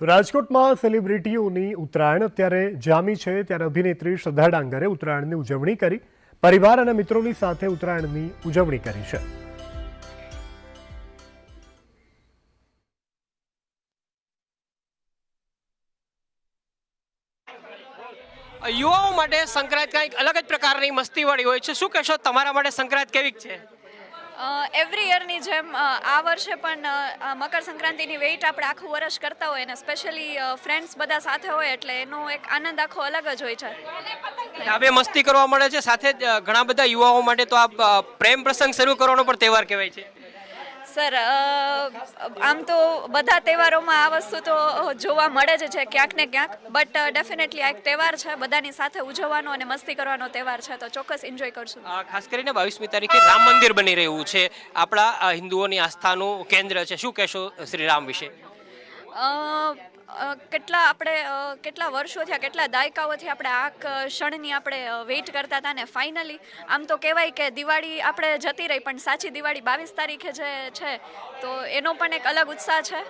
રાજકોટમાં સેલિબ્રિટીઓની ઉત્તરાયણ અત્યારે જામી છે. ત્યારે અભિનેત્રી શ્રદ્ધા ડાંગરે ઉત્તરાયણની ઉજવણી કરી. પરિવાર અને મિત્રોની સાથે ઉત્તરાયણની ઉજવણી કરી છે. યુવાઓ માટે સંક્રાંત કંઈક અલગ જ પ્રકારની મસ્તીવાળી હોય છે. શું કહેશો? તમારા માટે સંક્રાંત કેવી છે? એવરી યરની જેમ આ વર્ષે પણ મકર સંક્રાંતિની વેઇટ આપણે આખું વર્ષ કરતા હોય અને સ્પેશિયલી ફ્રેન્ડ્સ બધા સાથે હોય એટલે એનો એક આનંદ આખો અલગ જ હોય છે. હવે મસ્તી કરવા મળે છે. સાથે જ ઘણા બધા યુવાઓ માટે તો આ પ્રેમ પ્રસંગ શરૂ કરવાનો પણ તહેવાર કહેવાય છે. સર આમ તો બધા તહેવારોમાં આ વસ્તુ તો જોવા મળે જ છે ક્યાંક ને ક્યાંક. બટ ડેફિનેટલી આ એક તહેવાર છે, બધાની સાથે ઉજવવાનો અને મસ્તી કરવાનો તહેવાર છે, તો ચોક્કસ એન્જોય કરશું. ખાસ કરીને બાવીસમી તારીખે રામ મંદિર બની રહ્યું છે. આપણા હિન્દુઓની આસ્થાનું કેન્દ્ર છે. શું કહેશો શ્રી રામ વિશે? કેટલા આપણે કેટલા વર્ષો થયા, કેટલા દાયકાઓથી આપણે આ ક્ષણની આપણે વેઇટ કરતા હતા ને ફાઇનલી આમ તો કહેવાય કે દિવાળી આપણે જતી રહી, પણ સાચી દિવાળી બાવીસ તારીખે જે છે, તો એનો પણ એક અલગ ઉત્સાહ છે.